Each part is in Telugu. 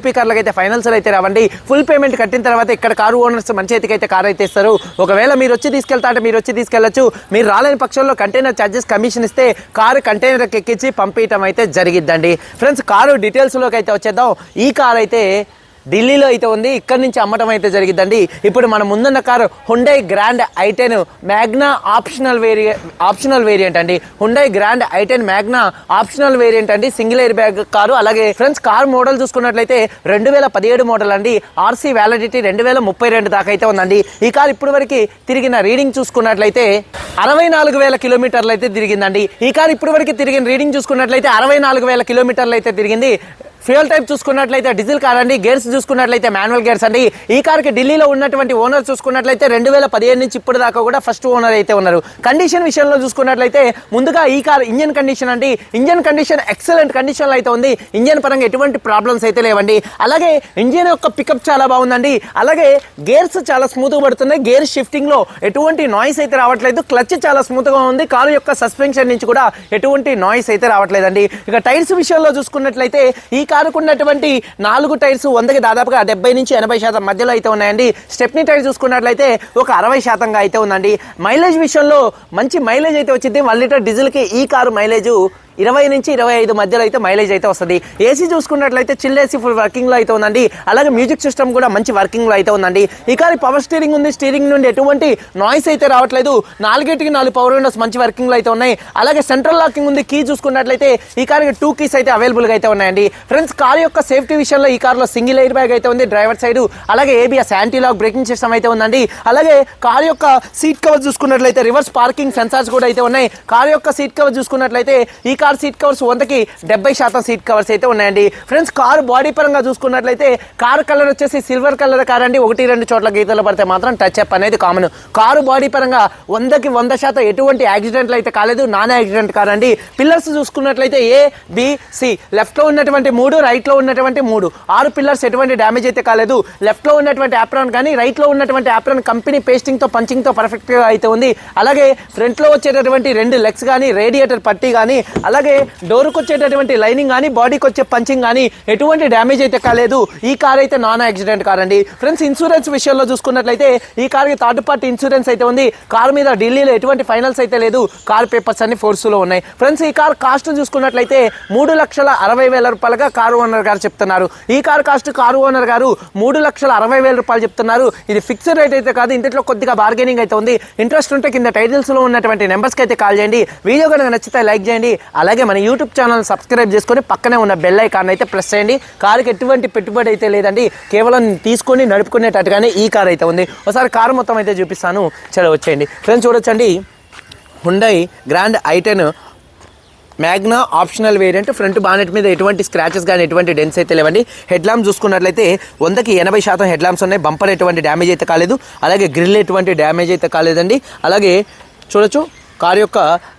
యూపీ కార్లకు అయితే ఫైనల్స్ అయితే రావండి. ఫుల్ పేమెంట్ కట్టిన తర్వాత ఇక్కడ కారు ఓనర్స్ మంచి చేతికి అయితే కార్ అయితే ఇస్తారు. ఒకవేళ మీరు వచ్చి తీసుకెళ్తా అంటే మీరు వచ్చి తీసుకెళ్ళొచ్చు మీరు రాలేని పక్షంలో కంటైనర్ ఛార్జెస్ కమిషన్ ఇస్తే కారు కంటైనర్ ఎక్కించి పంపించడం అయితే జరిగిద్దండి. ఫ్రెండ్స్ కారు డీటెయిల్స్లోకి అయితే వచ్చేద్దాం. ఈ కార్ అయితే ఢిల్లీలో అయితే ఉంది. ఇక్కడ నుంచి అమ్మటం అయితే జరిగిందండి ఇప్పుడు మన ముందున్న car Hyundai grand i ten magna optional వేరియ optional variant అండి. Hyundai grand i ten magna optional variant అండి. సింగిల్ ఎయిర్ బ్యాగ్ కారు అలాగే ఫ్రెండ్స్ కార్ మోడల్ చూసుకున్నట్లయితే రెండు వేల పదిహేడు మోడల్ అండి. ఆర్సీ వ్యాలిడిటీ రెండు వేల ముప్పై రెండు దాకా అయితే ఉందండి. ఈ కార్ ఇప్పుడు వరకు తిరిగిన రీడింగ్ చూసుకున్నట్లయితే అరవై నాలుగు వేల కిలోమీటర్లు అయితే తిరిగిందండి. ఈ కార్ ఇప్పుడు వరకు తిరిగిన రీడింగ్ చూసుకున్నట్లయితే అరవై నాలుగు వేల కిలోమీటర్లు అయితే తిరిగింది. ఫ్యూయల్ టైప్ చూసుకున్నట్లయితే డీజిల్ కార్ అండి. గేర్స్ చూసుకున్నట్లయితే మాన్యువల్ గేర్స్ అండి. ఈ కార్కి ఢిల్లీలో ఉన్నటువంటి ఓనర్ చూసుకున్నట్లయితే రెండు వేల పదిహేను నుంచి ఇప్పుడు దాకా కూడా ఫస్ట్ ఓనర్ అయితే ఉన్నారు. కండిషన్ విషయంలో చూసుకున్నట్లయితే ముందుగా ఈ కార్ ఇంజన్ కండిషన్ అండి. ఇంజన్ కండిషన్ ఎక్సలెంట్ కండిషన్లో అయితే ఉంది. ఇంజన్ పరంగా ఎటువంటి ప్రాబ్లమ్స్ అయితే లేవండి. అలాగే ఇంజన్ యొక్క పికప్ చాలా బాగుందండి. అలాగే గేర్స్ చాలా స్మూత్గా పడుతున్నాయి. గేర్ షిఫ్టింగ్లో ఎటువంటి నాయిస్ అయితే రావట్లేదు. క్లచ్ చాలా స్మూత్గా ఉంది. కారు యొక్క సస్పెన్షన్ నుంచి కూడా ఎటువంటి నాయిస్ అయితే రావట్లేదండి. ఇక టైర్స్ విషయంలో చూసుకున్నట్లయితే ఈ కారుకున్నటువంటి నాలుగు టైర్స్ వందకి దాదాపుగా డెబ్బై నుంచి ఎనభై శాతం మధ్యలో అయితే ఉన్నాయండి. స్టెప్నీ టైర్ చూసుకున్నట్లయితే ఒక అరవై శాతంగా అయితే ఉందండి. మైలేజ్ విషయంలో మంచి మైలేజ్ అయితే వచ్చింది. వన్ లీటర్ డీజిల్కి ఈ కారు మైలేజ్ ఇరవై నుంచి ఇరవై ఐదు మధ్యలో అయితే మైలేజ్ అయితే వస్తుంది. ఏసీ చూసుకున్నట్లయితే చిల్ ఏసీ ఫుల్ వర్కింగ్లో అయితే ఉందండి. అలాగే మ్యూజిక్ సిస్టమ్ కూడా మంచి వర్కింగ్లో అయితే ఉందండి. ఈ కారు పవర్ స్టీరింగ్ ఉంది. స్టీరింగ్ నుండి ఎటువంటి నాయిస్ అయితే రావట్లేదు. నాలుగేటికి నాలుగు పవర్ విండోస్ మంచి వర్కింగ్లో అయితే ఉన్నాయి. అలాగే సెంట్రల్ లాకింగ్ ఉంది. కీ చూసుకున్నట్లయితే ఈ కార్కి టూ కీస్ అయితే అవైలబుల్గా అయితే ఉన్నాయండి. ఫ్రెండ్స్ కార్ యొక్క సేఫ్టీ విషయంలో ఈ కార్లో సింగిల్ ఎయిర్ బ్యాగ్ అయితే ఉంది. డ్రైవర్ సైడ్ అలాగే ABS anti lock braking system అయితే ఉందండి. అలాగే కార్ యొక్క సీట్ కవర్ చూసుకున్నట్లయితే రివర్స్ పార్కింగ్ సెన్సార్స్ కూడా అయితే ఉన్నాయి. కార్ యొక్క సీట్ కవర్ చూసుకున్నట్లయితే ఈ కార్ కార్ సీట్ కవర్స్ వందకి డెబ్బై శాతం సీట్ కవర్స్ అయితే ఉన్నాయండి. ఫ్రెండ్స్ కారు బాడీ పరంగా చూసుకున్నట్లయితే కారు కలర్ వచ్చేసి సిల్వర్ కలర్ కార్ అండి ఒకటి రెండు చోట్ల గీతలు పడితే మాత్రం టచ్ అప్ అనేది కామన్ కారు బాడీ పరంగా వందకి వంద శాతం ఎటువంటి యాక్సిడెంట్లు అయితే కాలేదు. నాన్ యాక్సిడెంట్ కార్ అండి పిల్లర్స్ చూసుకున్నట్లయితే ఏ బి సి లెఫ్ట్లో ఉన్నటువంటి మూడు రైట్లో ఉన్నటువంటి మూడు. ఆరు పిల్లర్స్ ఎటువంటి డ్యామేజ్ అయితే కాలేదు. లెఫ్ట్లో ఉన్నటువంటి యాప్రాన్ కానీ రైట్లో ఉన్నటువంటి యాప్రాన్ కంపెనీ పేస్టింగ్తో పంచింగ్తో పర్ఫెక్ట్గా అయితే ఉంది. అలాగే ఫ్రంట్లో వచ్చేటటువంటి రెండు లెగ్స్ కానీ రేడియేటర్ పట్టీ కానీ అలాగే డోర్కి వచ్చేటటువంటి లైనింగ్ కానీ బాడీకి వచ్చే పంచింగ్ కానీ ఎటువంటి డ్యామేజ్ అయితే కాలేదు. ఈ కార్ అయితే నాన్ యాక్సిడెంట్ కార్ అండి ఫ్రెండ్స్ ఇన్సూరెన్స్ విషయంలో చూసుకున్నట్లయితే ఈ కార్కి థర్డ్ పార్టీ ఇన్సూరెన్స్ అయితే ఉంది. కార్ మీద ఢిల్లీలో ఎటువంటి ఫైనల్స్ అయితే లేదు. కార్ పేపర్స్ అన్ని ఫోర్స్లో ఉన్నాయి. ఫ్రెండ్స్ ఈ కార్ కాస్ట్ చూసుకున్నట్లయితే మూడు లక్షల అరవై వేల రూపాయలుగా కారు ఓనర్ గారు చెప్తున్నారు. ఈ కార్ కాస్ట్ కారు ఓనర్ గారు మూడు లక్షల అరవై వేల రూపాయలు చెప్తున్నారు. ఇది ఫిక్స్డ్ రేట్ అయితే కాదు ఇంట్లో కొద్దిగా బార్గెనింగ్ అయితే ఉంది. ఇంట్రెస్ట్ ఉంటే కింద టైటిల్స్లో ఉన్నటువంటి నెంబర్స్కి అయితే కాల్ చేయండి. వీడియో కనుక నచ్చితే లైక్ చేయండి. అలాగే మన యూట్యూబ్ ఛానల్ సబ్స్క్రైబ్ చేసుకొని పక్కనే ఉన్న బెల్ ఐకాన్ అయితే ప్రెస్ చేయండి. కారుకి ఎటువంటి పెట్టుబడి అయితే లేదండి. కేవలం తీసుకొని నడుపుకునేటట్టుగానే ఈ కార్ అయితే ఉంది. ఒకసారి కారు మొత్తం అయితే చూపిస్తాను. చలో వచ్చేయండి. ఫ్రెండ్స్ చూడొచ్చండి. Hyundai grand i ten magna optional variant front bonnet మీద ఎటువంటి స్క్రాచెస్ కానీ ఎటువంటి డెన్స్ అయితే లేవండి. హెడ్ ల్యాంప్ చూసుకున్నట్లయితే వందకి ఎనభై శాతం హెడ్ ల్యాంప్స్ ఉన్నాయి. బంపర్ ఎటువంటి డ్యామేజ్ అయితే కాలేదు. అలాగే గ్రిల్ ఎటువంటి డ్యామేజ్ అయితే కాలేదండి. అలాగే చూడొచ్చు. కార్ యొక్క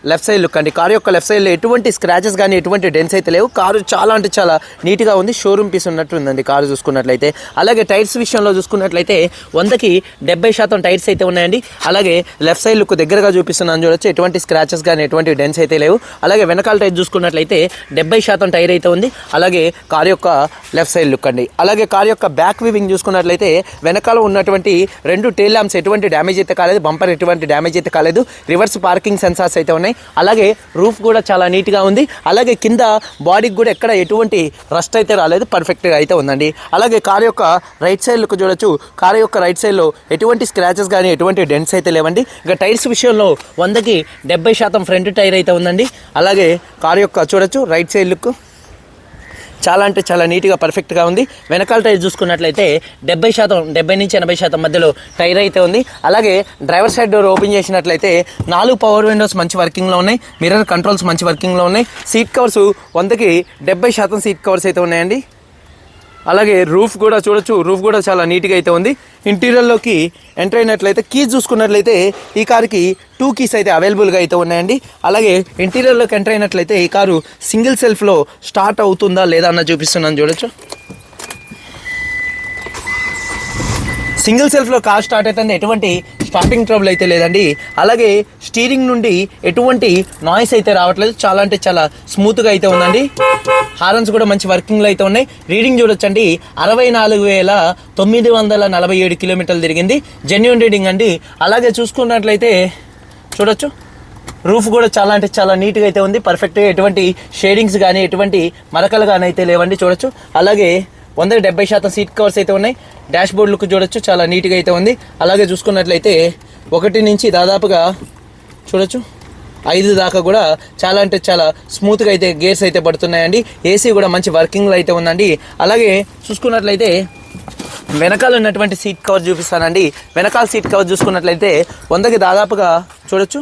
లెఫ్ట్ సైడ్ లుక్ అండి. కార్ యొక్క లెఫ్ట్ సైడ్లో ఎటువంటి స్క్రాచెస్ కానీ ఎటువంటి డెన్స్ అయితే లేవు. కారు చాలా అంటే చాలా నీట్గా ఉంది. షోరూమ్ పీస్ ఉన్నట్టు ఉందండి కారు చూసుకున్నట్లయితే. అలాగే టైర్స్ విషయంలో చూసుకున్నట్లయితే వందకి డెబ్బై శాతం టైర్స్ అయితే ఉన్నాయండి. అలాగే లెఫ్ట్ సైడ్ లుక్ దగ్గరగా చూపిస్తున్నాను చూడొచ్చు ఎటువంటి స్క్రాచెస్ కానీ ఎటువంటి డెన్స్ అయితే లేవు. అలాగే వెనకాల టైర్ చూసుకున్నట్లయితే డెబ్బై శాతం టైర్ అయితే ఉంది. అలాగే కార్ యొక్క లెఫ్ట్ సైడ్ లుక్ అండి. అలాగే కార్ యొక్క బ్యాక్ వివింగ్ చూసుకున్నట్లయితే వెనకాల ఉన్నటువంటి రెండు టైల్ ల్యాంప్స్ ఎటువంటి డ్యామేజ్ అయితే కాలేదు. బంపర్ ఎటువంటి డ్యామేజ్ అయితే కాలేదు. రివర్స్ పార్కింగ్ సెన్సార్స్ అయితే ఉన్నాయి. అలాగే రూఫ్ కూడా చాలా నీట్గా ఉంది. అలాగే కింద బాడీకి కూడా ఎక్కడ ఎటువంటి రస్ట్ అయితే రాలేదు. పర్ఫెక్ట్గా అయితే ఉందండి. అలాగే కార్ యొక్క రైట్ సైడ్ లుక్ చూడొచ్చు. కార్ యొక్క రైట్ సైడ్లో ఎటువంటి స్క్రాచెస్ కానీ ఎటువంటి డెంట్స్ అయితే లేవండి. ఇక టైర్స్ విషయంలో వందకి డెబ్బై శాతం ఫ్రంట్ టైర్ అయితే ఉందండి. అలాగే కార్ యొక్క చూడొచ్చు. రైట్ సైడ్ లుక్ చాలా అంటే చాలా నీట్గా పర్ఫెక్ట్గా ఉంది. వెనకాల టైర్ చూసుకున్నట్లయితే డెబ్బై శాతం డెబ్బై నుంచి ఎనభై శాతం మధ్యలో టైర్ అయితే ఉంది. అలాగే డ్రైవర్ సైడ్ డోర్ ఓపెన్ చేసినట్లయితే నాలుగు పవర్ విండోస్ మంచి వర్కింగ్లో ఉన్నాయి. మిర్రర్ కంట్రోల్స్ మంచి వర్కింగ్లో ఉన్నాయి. సీట్ కవర్స్ వందకి డెబ్బై శాతం సీట్ కవర్స్ అయితే ఉన్నాయండి. అలాగే రూఫ్ కూడా చూడొచ్చు. రూఫ్ కూడా చాలా నీట్గా అయితే ఉంది. ఇంటీరియర్లోకి ఎంటర్ అయినట్లయితే కీస్ చూసుకున్నట్లయితే ఈ కారుకి టూ కీస్ అయితే అవైలబుల్గా అయితే ఉన్నాయండి. అలాగే ఇంటీరియర్లోకి ఎంటర్ అయినట్లయితే ఈ కారు సింగిల్ సెల్ఫ్లో స్టార్ట్ అవుతుందా లేదా అన్న చూపిస్తున్నాను. చూడొచ్చు. సింగిల్ సెల్ఫ్లో కార్ స్టార్ట్ అవుతుంది. ఎటువంటి స్టార్టింగ్ ట్రబుల్ అయితే లేదండి. అలాగే స్టీరింగ్ నుండి ఎటువంటి నాయిస్ అయితే రావట్లేదు. చాలా అంటే చాలా స్మూత్గా అయితే ఉందండి. హారన్స్ కూడా మంచి వర్కింగ్లో అయితే ఉన్నాయి. రీడింగ్ చూడొచ్చండి. అరవై నాలుగు వేల తొమ్మిది వందల నలభై ఏడు కిలోమీటర్లు తిరిగింది. జెన్యున్ రీడింగ్ అండి. అలాగే చూసుకున్నట్లయితే చూడొచ్చు. రూఫ్ కూడా చాలా అంటే చాలా నీట్గా అయితే ఉంది. పర్ఫెక్ట్గా ఎటువంటి షేడింగ్స్ కానీ ఎటువంటి మరకలు కానీ అయితే లేవండి. చూడొచ్చు. అలాగే వందకి డెబ్బై శాతం సీట్ కవర్స్ అయితే ఉన్నాయి. డాష్ బోర్డ్ లుక్ చూడొచ్చు చాలా నీట్గా అయితే ఉంది. అలాగే చూసుకున్నట్లయితే ఒకటి నుంచి దాదాపుగా చూడొచ్చు ఐదు దాకా కూడా చాలా అంటే చాలా స్మూత్గా అయితే గేర్స్ అయితే పడుతున్నాయండి. ఏసీ కూడా మంచి వర్కింగ్లో అయితే ఉందండి. అలాగే చూసుకున్నట్లయితే వెనకాల ఉన్నటువంటి సీట్ కవర్ చూపిస్తానండి. వెనకాల సీట్ కవర్ చూసుకున్నట్లయితే వందకి దాదాపుగా చూడొచ్చు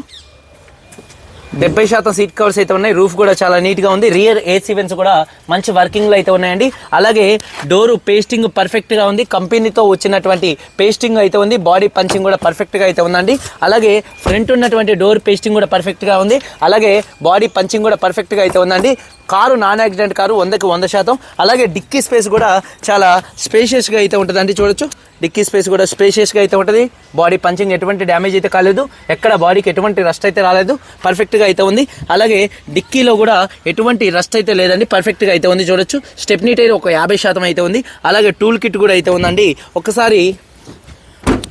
డెబ్బై శాతం సీట్ కవర్స్ అయితే ఉన్నాయి. రూఫ్ కూడా చాలా నీట్గా ఉంది. రియర్ ఏసీ వెన్స్ కూడా మంచి వర్కింగ్లో అయితే ఉన్నాయండి. అలాగే డోర్ పేస్టింగ్ పర్ఫెక్ట్గా ఉంది. కంపెనీతో వచ్చినటువంటి పేస్టింగ్ అయితే ఉంది. బాడీ పంచింగ్ కూడా పర్ఫెక్ట్గా అయితే ఉందండి. అలాగే ఫ్రంట్ ఉన్నటువంటి డోర్ పేస్టింగ్ కూడా పర్ఫెక్ట్గా ఉంది. అలాగే బాడీ పంచింగ్ కూడా పర్ఫెక్ట్గా అయితే ఉందండి. కారు నాన్ యాక్సిడెంట్ కారు వందకి వంద శాతం. అలాగే డిక్కీ స్పేస్ కూడా చాలా స్పేషియస్గా అయితే ఉంటుందండి. చూడొచ్చు. డిక్కీ స్పేస్ కూడా స్పేషియస్గా అయితే ఉంటుంది. బాడీ పంచింగ్ ఎటువంటి డ్యామేజ్ అయితే కాలేదు. ఎక్కడ బాడీకి ఎటువంటి రస్ట్ అయితే రాలేదు. పర్ఫెక్ట్గా అయితే ఉంది. అలాగే డిక్కీలో కూడా ఎటువంటి రస్ట్ అయితే లేదండి. పర్ఫెక్ట్గా అయితే ఉంది. చూడొచ్చు. స్టెప్నీ టైర్ ఒక యాభై శాతం అయితే ఉంది. అలాగే టూల్ కిట్ కూడా అయితే ఉందండి. ఒకసారి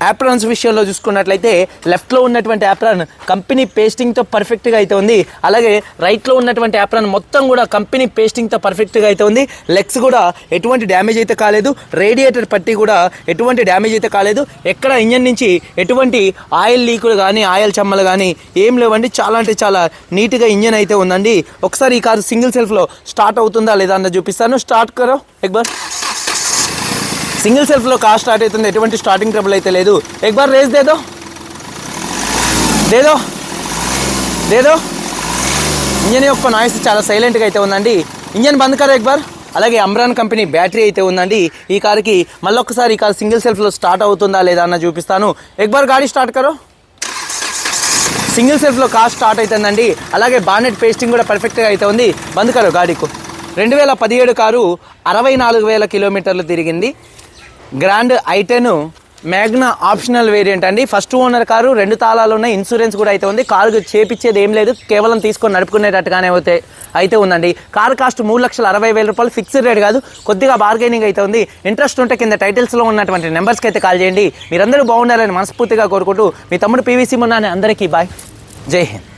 యాప్రాన్స్ విషయంలో చూసుకున్నట్లయితే లెఫ్ట్లో ఉన్నటువంటి యాప్రాన్ కంపెనీ పేస్టింగ్తో పర్ఫెక్ట్గా అయితే ఉంది. అలాగే రైట్లో ఉన్నటువంటి యాప్రాన్ మొత్తం కూడా కంపెనీ పేస్టింగ్తో పర్ఫెక్ట్గా అయితే ఉంది. లెగ్స్ కూడా ఎటువంటి డ్యామేజ్ అయితే కాలేదు. రేడియేటర్ పట్టి కూడా ఎటువంటి డ్యామేజ్ అయితే కాలేదు. ఎక్కడ ఇంజన్ నుంచి ఎటువంటి ఆయిల్ లీకులు కానీ ఆయిల్ చెమ్మలు కానీ ఏం లేవండి. చాలా అంటే చాలా నీట్గా ఇంజన్ అయితే ఉందండి. ఒకసారి ఈ కారు సింగిల్ సెల్ఫ్లో స్టార్ట్ అవుతుందా లేదా అన్న చూపిస్తాను. స్టార్ట్ కరో ఎక్బార్ సింగిల్ సెల్ఫ్లో కార్ స్టార్ట్ అవుతుంది. ఎటువంటి స్టార్టింగ్ ట్రబుల్ అయితే లేదు. ఎక్ బార్ రేస్ దేదో? దేదో? దేదో? ఇంజన్ యొక్క నాయిస్ చాలా సైలెంట్గా అయితే ఉందండి. ఇంజన్ బంద్ కరా ఎక్ బార్ అలాగే అమ్రాన్ కంపెనీ బ్యాటరీ అయితే ఉందండి. ఈ కార్కి మళ్ళీ ఒక్కసారి ఈ కార్ సింగిల్ సెల్ఫ్లో స్టార్ట్ అవుతుందా లేదా అన్న చూపిస్తాను. ఎక్ బార్ గాడి స్టార్ట్ కరో? సింగిల్ సెల్ఫ్లో కార్ స్టార్ట్ అవుతుందండి. అలాగే బానెట్ పేస్టింగ్ కూడా పర్ఫెక్ట్గా అయితే ఉంది. బంద్ కరో గాడికు. రెండు వేల పదిహేడు కారు అరవై నాలుగు వేల కిలోమీటర్లు తిరిగింది. Grand i ten magna optional variant అండి. ఫస్ట్ ఓనర్ కారు రెండు తాళాలు ఉన్నాయి. ఇన్సూరెన్స్ కూడా అయితే ఉంది. కారు చేపించేది ఏం లేదు. కేవలం తీసుకొని నడుపుకునేటట్టుగానే అయితే అయితే ఉందండి. కారు కాస్ట్ మూడు లక్షల అరవై వేల రూపాయలు. ఫిక్స్డ్ రేట్ కాదు. కొద్దిగా బార్గెనింగ్ అయితే ఉంది. ఇంట్రెస్ట్ ఉంటే కింద టైటిల్స్లో ఉన్నటువంటి నెంబర్స్కి అయితే కాల్ చేయండి. మీరందరూ బాగుండాలని మనస్ఫూర్తిగా కోరుకుంటూ మీ తమ్ముడు పీవీసీ మున్నాని అందరికీ బాయ్ జై హింద్.